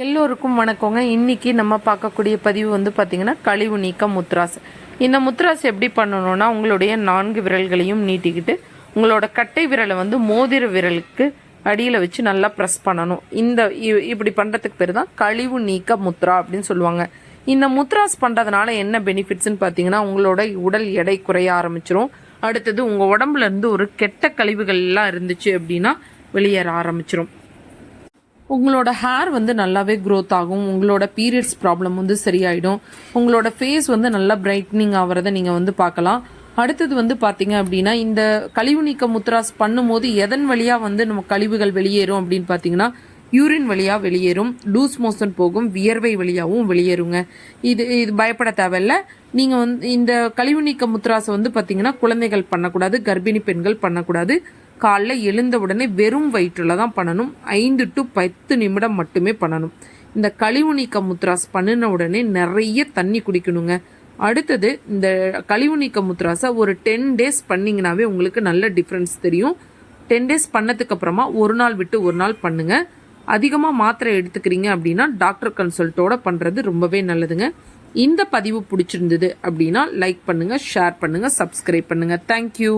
எல்லோருக்கும் வணக்கங்க. இன்னைக்கு நம்ம பார்க்கக்கூடிய பதிவு வந்து பார்த்தீங்கன்னா கழிவு நீக்க முத்ராஸ் இந்த முத்ராஸ் எப்படி பண்ணணும்னா உங்களுடைய நான்கு விரல்களையும் நீட்டிக்கிட்டு உங்களோட கட்டை விரலை வந்து மோதிர விரலுக்கு அடியில் வச்சு நல்லா ப்ரெஸ் பண்ணணும். இந்த இ- இப்படி பண்ணுறதுக்கு பேர் தான் கழிவு நீக்க முத்ரா அப்படின்னு சொல்லுவாங்க. இந்த முத்ராஸ் பண்ணுறதுனால என்ன பெனிஃபிட்ஸ்னு பார்த்தீங்கன்னா உங்களோட உடல் எடை குறைய ஆரம்பிச்சிரும். அடுத்தது உங்கள் உடம்புலேருந்து ஒரு கெட்ட கழிவுகள்லாம் இருந்துச்சு அப்படின்னா வெளியேற ஆரம்பிச்சிரும். உங்களோட ஹேர் வந்து நல்லாவே க்ரோத் ஆகும். உங்களோட பீரியட்ஸ் ப்ராப்ளம் வந்து சரியாயிடும். உங்களோட ஃபேஸ் வந்து நல்லா பிரைட்னிங் ஆகிறத நீங்கள் வந்து பார்க்கலாம். அடுத்தது வந்து பார்த்தீங்க அப்படின்னா இந்த கழிவு நீக்க முத்ராஸ் பண்ணும்போது எதன் வழியாக வந்து நம்ம கழிவுகள் வெளியேறும் அப்படின்னு பார்த்தீங்கன்னா யூரின் வழியாக வெளியேறும். லூஸ் மோஷன் போகும். வியர்வை வழியாகவும் வெளியேறுங்க. இது இது பயப்பட தேவையில்ல. நீங்கள் வந்து இந்த கழிவு நீக்க முத்ராஸை வந்து பார்த்தீங்கன்னா குழந்தைகள் பண்ணக்கூடாது கர்ப்பிணி பெண்கள் பண்ணக்கூடாது. காலைல எழுந்த உடனே வெறும் வயிற்றில் தான் பண்ணணும். ஐந்து டு பத்து நிமிடம் மட்டுமே பண்ணணும். இந்த கழிவு நீக்க முத்ராஸ் பண்ணின உடனே நிறைய தண்ணி குடிக்கணுங்க. அடுத்தது இந்த கழிவு நீக்க முத்ராஸை ஒரு டென் டேஸ் பண்ணிங்கனாவே உங்களுக்கு நல்ல டிஃப்ரென்ஸ் தெரியும். டென் டேஸ் பண்ணதுக்கு அப்புறமா ஒரு நாள் விட்டு ஒரு நாள் பண்ணுங்க. அதிகமாக மாத்திரை எடுத்துக்கிறீங்க அப்படின்னா டாக்டர் கன்சல்ட்டோட பண்ணுறது ரொம்பவே நல்லதுங்க. இந்த பதிவு பிடிச்சிருந்தது அப்படின்னா லைக் பண்ணுங்கள் ஷேர் பண்ணுங்கள் சப்ஸ்கிரைப் பண்ணுங்கள் தேங்க்யூ